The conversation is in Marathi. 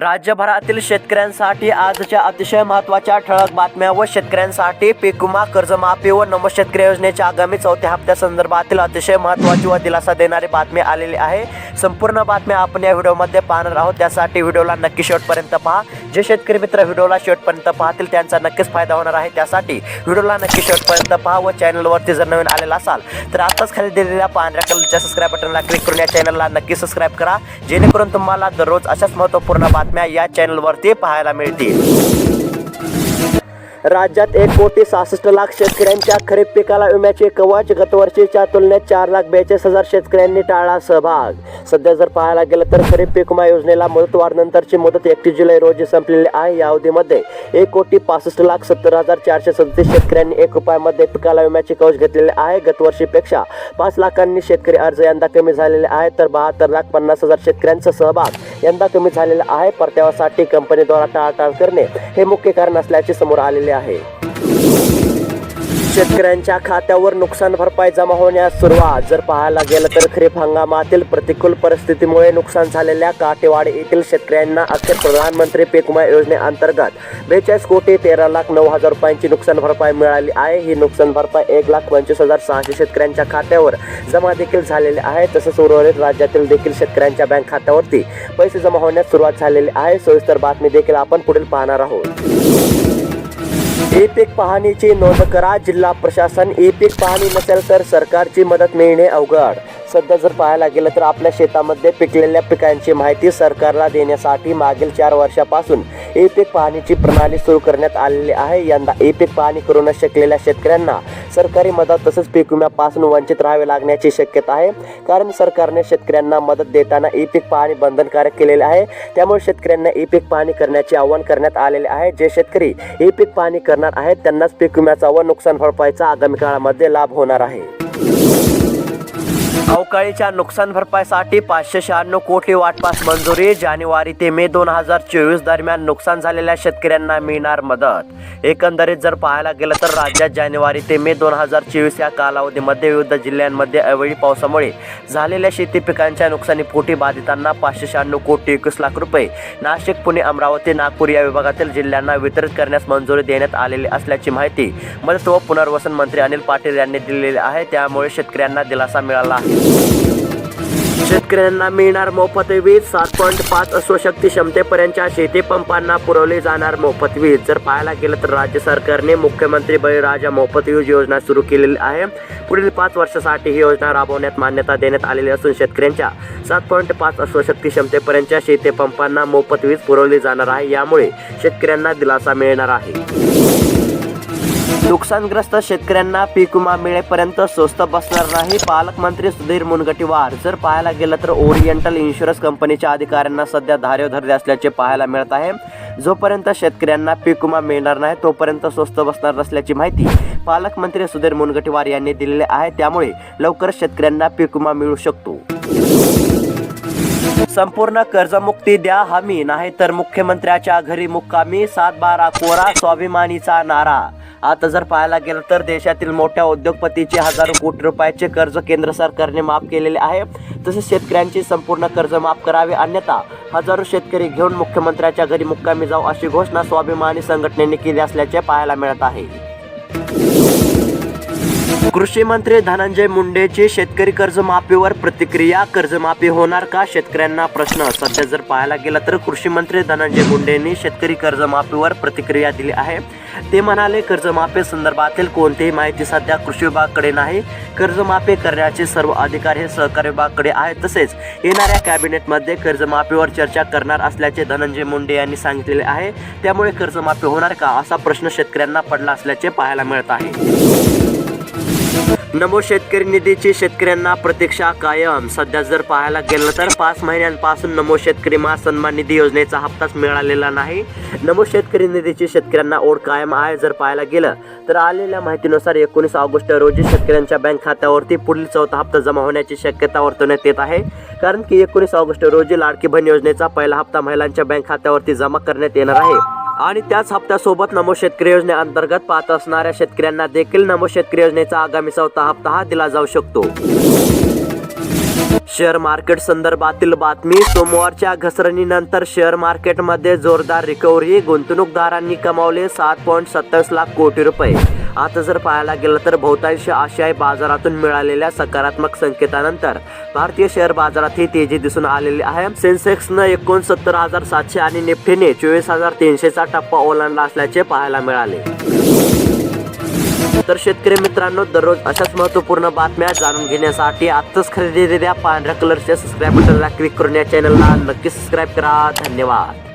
राज्यभरातील शेतकऱ्यांसाठी आजच्या अतिशय महत्त्वाच्या ठळक बातम्या व शेतकऱ्यांसाठी पीक विमा कर्जमाफी व नम शेतकरी योजनेच्या आगामी चौथ्या हप्त्यासंदर्भातील अतिशय महत्त्वाची व दिलासा देणारी बातमी आलेली आहे. संपूर्ण बातम्या आपण या व्हिडिओमध्ये पाहणार आहोत. त्यासाठी व्हिडिओला नक्की शेवटपर्यंत पहा. जे शेतकरी मित्र व्हिडिओला शेवटपर्यंत पाहतील त्यांचा नक्कीच फायदा होणार आहे. त्यासाठी व्हिडिओला नक्की शेवटपर्यंत पहा व चॅनलवरती जर नवीन आलेला असाल तर आताच खाली दिलेल्या पांढऱ्या कलरच्या सबस्क्राईब बटनला क्लिक करून या चॅनलला नक्की सबस्क्राईब करा. जेणेकरून तुम्हाला दररोज अशाच महत्त्वपूर्ण बातम्या या चॅनलवरती पाहायला मिळतील. राज्यात एक कोटी सहासष्ट लाख शेतकऱ्यांच्या खरीप पिकाला विम्याचे कवच गतवर्षीच्या तुलनेत चार लाख बेचाळीस हजार शेतकऱ्यांनी टाळला सहभाग. सध्या जर पाहायला गेलं तर खरीप पीक विमा योजनेला मुदतवाढनंतरची मुदत एकतीस जुलै रोजी संपलेली आहे. या अवधीमध्ये एक कोटी पासष्ट लाख सत्तर हजार चारशे सदतीस शेतकऱ्यांनी एक रुपयामध्ये पिकाला विम्याचे कवच घेतलेले आहे. गतवर्षीपेक्षा पाच लाखांनी शेतकरी अर्ज यंदा कमी झालेले आहेत. तर बहात्तर लाख पन्नास हजार शेतकऱ्यांचा सहभाग यंदा कमी झालेला आहे. परत्यावासाठी कंपनीद्वारा टाळाटाळ करणे हे मुख्य कारण असल्याचे समोर आलेले आहे. शेतकऱ्यांच्या खात्यावर नुकसान भरपाई जमा होण्यास सुरुवात. जर पाहायला गेलं तर खरीप हंगामातील प्रतिकूल परिस्थितीमुळे नुकसान झालेल्या काटेवाडी येथील शेतकऱ्यांना अखेर प्रधानमंत्री पीक विमा योजनेअंतर्गत बेचाळीस कोटी तेरा लाख नऊ हजार रुपयांची नुकसान भरपाई मिळाली आहे. ही नुकसान भरपाई एक लाख पंचवीस हजार सहाशे शेतकऱ्यांच्या खात्यावर जमा देखील झालेली आहे. तसेच उर्वरित राज्यातील देखील शेतकऱ्यांच्या बँक खात्यावरती पैसे जमा होण्यास सुरुवात झालेली आहे. सविस्तर बातमी देखील आपण पुढील पाहणार आहोत. ई पीक पाहणीची नोंद करा. जिल्हा प्रशासन ई पीक पाहणी नसेल तर सरकारची मदत मिळणे अवघड. सध्या जर पाहायला गेलं तर आपल्या शेतामध्ये पिकलेल्या पिकांची माहिती सरकारला देण्यासाठी मागील चार वर्षापासून ई पीक पाहणीची प्रणाली सुरू करण्यात आलेली आहे. यंदा ई पीक पाहणी करू न शकलेल्या शेतकऱ्यांना सरकारी मदत तसेच पीक विम्यापासून वंचित राहावे लागण्याची शक्यता आहे. कारण सरकारने शेतकऱ्यांना मदत देताना ई पीक पाहणी बंधनकारक केलेले आहे. त्यामुळे शेतकऱ्यांना ई पीक पाहणी करण्याचे आवाहन करण्यात आलेले आहे. जे शेतकरी ई पीक पाहणी करणार आहेत त्यांनाच पीक विम्याचा व नुकसान भरपाईचा आगामी काळामध्ये लाभ होणार आहे. अवकाळीच्या नुकसान भरपाईसाठी पाचशे शहाण्णव कोटी वाटपास मंजुरी. जानेवारी ते मे दोन हजार चोवीस दरम्यान नुकसान झालेल्या शेतकऱ्यांना मिळणार मदत. एकंदरीत जर पाहायला गेलं तर राज्यात जानेवारी ते मे दोन हजार चोवीस या कालावधीमध्ये विविध जिल्ह्यांमध्ये अवेळी पावसामुळे झालेल्या शेती पिकांच्या नुकसानीपोटी बाधितांना पाचशे शहाण्णव कोटी एकवीस लाख रुपये. नाशिक पुणे अमरावती नागपूर या विभागातील जिल्ह्यांना वितरित करण्यास मंजुरी देण्यात आलेली असल्याची माहिती मदत व पुनर्वसन मंत्री अनिल पाटील यांनी दिलेली आहे. त्यामुळे शेतकऱ्यांना दिलासा मिळाला आहे. शेतकऱ्यांना मिळणार मोफत वीज सात पॉईंट पाच स्वशक्ती क्षमतेपर्यंतच्या शेती पंपांना पुरवली जाणार मोफत वीज. जर पाहायला गेलं तर राज्य सरकारने मुख्यमंत्री बळीराजा मोफत वीज योजना सुरू केलेली आहे. पुढील पाच वर्षासाठी ही योजना राबवण्यात मान्यता देण्यात आलेली असून शेतकऱ्यांच्या सात पॉईंट पाच स्वशक्ती क्षमतेपर्यंतच्या शेती पंपांना मोफत वीज पुरवली जाणार आहे. यामुळे शेतकऱ्यांना दिलासा मिळणार आहे. नुकसानग्रस्त शेतकऱ्यांना पीक विमा मिळेपर्यंत स्वस्त बसणार नाही पालकमंत्री सुधीर मुनगटीवार. जर पाहायला गेलं तर ओरिएंटल इन्शुरन्स कंपनीच्या अधिकाऱ्यांना सध्या धारेव धरले असल्याचे पाहायला मिळत आहे. जोपर्यंत शेतकऱ्यांना पीक विमा मिळणार नाही तोपर्यंत स्वस्त बसणार नसल्याची माहिती पालकमंत्री सुधीर मुनगटीवार यांनी दिलेली आहे. त्यामुळे लवकरच शेतकऱ्यांना पीक विमा मिळू शकतो. संपूर्ण कर्जमुक्ती द्या हमी. नाही तर मुख्यमंत्र्याच्या घरी मुक्कामी. सात बारा कोरा स्वाभिमानीचा नारा. आता जर पाहायला गेलं तर देशातील मोठ्या उद्योगपतीचे हजारो कोटी रुपयाचे कर्ज केंद्र सरकारने माफ केलेले आहे. तसेच शेतकऱ्यांची संपूर्ण कर्ज माफ करावे अन्यथा हजारो शेतकरी घेऊन मुख्यमंत्र्याच्या घरी मुक्कामी जाऊ अशी घोषणा स्वाभिमानी संघटनेने केली असल्याचे पाहायला मिळत आहे. कृषी मंत्री धनंजय मुंडेची शेतकरी कर्जमाफीवर प्रतिक्रिया. कर्जमाफी होणार का? शेतकऱ्यांना प्रश्न. सध्या जर पाहायला गेला तर कृषी मंत्री धनंजय मुंडेंनी शेतकरी कर्जमाफीवर प्रतिक्रिया दिली आहे. ते म्हणाले कर्जमाफी संदर्भातील कोणतीही माहिती सध्या कृषी विभागाकडे नाही. कर्जमाफी करण्याचे सर्व अधिकार हे सहकार विभागाकडे आहेत. तसेच येणाऱ्या कॅबिनेटमध्ये कर्जमाफीवर चर्चा करणार असल्याचे धनंजय मुंडे यांनी सांगितलेले आहे. त्यामुळे कर्जमाफी होणार का? असा प्रश्न शेतकऱ्यांना पडला असल्याचे पाहायला मिळत आहे. नमो शेतकरी निधीची शेतकऱ्यांना प्रतीक्षा कायम. सध्या जर पाहायला गेलं तर पाच महिन्यांपासून नमो शेतकरी महासन्मान निधी योजनेचा हप्ताच मिळालेला नाही. नमो शेतकरी निधीची शेतकऱ्यांना ओढ कायम आहे जर पाहायला गेलं तर आलेल्या माहितीनुसार एकोणीस ऑगस्ट रोजी शेतकऱ्यांच्या बँक खात्यावरती पुढील चौथा हप्ता जमा होण्याची शक्यता वर्तवण्यात येत आहे. कारण की एकोणीस ऑगस्ट रोजी लाडकी बहीण योजनेचा पहिला हप्ता महिलांच्या बँक खात्यावरती जमा करण्यात येणार आहे. आणि त्याच हप्त्यासोबत नमो शेतकरी योजनेअंतर्गत पाहत असणाऱ्या शेतकऱ्यांना देखील नमो शेतकरी योजनेचा आगामी चौथा हप्ता हा दिला जाऊ शकतो. शेअर मार्केट संदर्भातील बातमी सोमवारच्या घसरणीनंतर शेअर मार्केटमध्ये जोरदार रिकव्हरी गुंतवणूकदारांनी कमावले सात पॉईंट सत्तावीस लाख कोटी रुपये. आता जर पाहायला गेलं तर बहुतांश आशियाई बाजारातून मिळालेल्या सकारात्मक संकेतानंतर भारतीय शेअर बाजारात ही तेजी दिसून आलेली आहे. सेन्सेक्सनं एकोणसत्तर हजार सातशे आणि निफ्टीने चोवीस हजार तीनशेचा टप्पा ओलांडला असल्याचे पाहायला मिळाले. तर शेतकरी मित्रांनो दररोज अशाच महत्त्वपूर्ण बातम्या जाणून घेण्यासाठी आत्ताच खरेदी द्या पांढऱ्या कलरच्या सबस्क्राईब बटनला क्लिक करून या चॅनलला नक्की सबस्क्राईब करा. धन्यवाद.